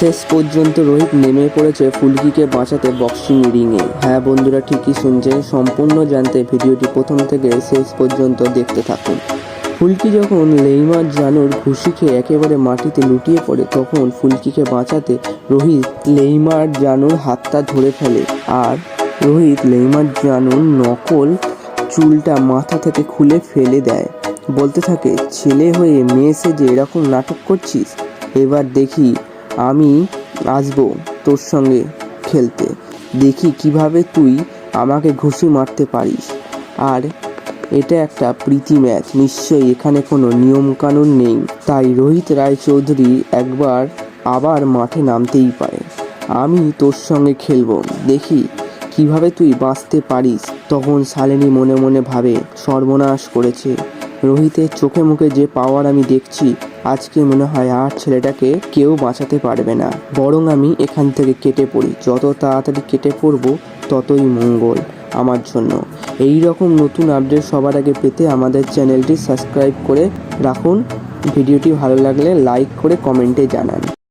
শেষ পর্যন্ত রোহিত নেমে পড়েছে ফুলকিকে বাঁচাতে বক্সিং রিংয়ে হ্যাঁ বন্ধুরা, ঠিকই শুনছেন। সম্পূর্ণ জানতে ভিডিওটি প্রথম থেকে শেষ পর্যন্ত দেখতে থাকুন। ফুলকি যখন লেইমার জানুর ঘুষি খেয়ে একেবারে মাটিতে লুটিয়ে পড়ে, তখন ফুলকিকে বাঁচাতে রোহিত লেইমার জানুর হাতটা ধরে ফেলে আর রোহিত লেইমার জানুর নকল চুলটা মাথা থেকে খুলে ফেলে দেয়। বলতে থাকে, ছেলে হয়ে মেয়ে সেজে এরকম নাটক করছিস? এবার দেখি আমি আসব তোর সঙ্গে খেলতে। দেখি কীভাবে তুই আমাকে ঘুষি মারতে পারিস। আর এটা একটা প্রীতি ম্যাচ, নিশ্চয়ই এখানে কোনো নিয়মকানুন নেই। তাই রোহিত রায়চৌধুরী একবার আবার মাঠে নামতেই পারে। আমি তোর সঙ্গে খেলব। দেখি কীভাবে তুই বাঁচতে পারিস, তখন শালিনী মনে মনে ভাবে, সর্বনাশ করেছে। রোহিতের চোখে মুখে যে পাওয়ার আমি দেখছি, আজকে মনে হয় আর ছেলেটাকে কেউ বাঁচাতে পারবে না। বরং আমি এখান থেকে কেটে পড়ি। যত তাড়াতাড়ি কেটে পড়ব, ততই মঙ্গল আমার জন্য। এই রকম নতুন আপডেট সবার আগে পেতে আমাদের চ্যানেলটি সাবস্ক্রাইব করে রাখুন। ভিডিওটি ভালো লাগলে লাইক করে কমেন্টে জানান।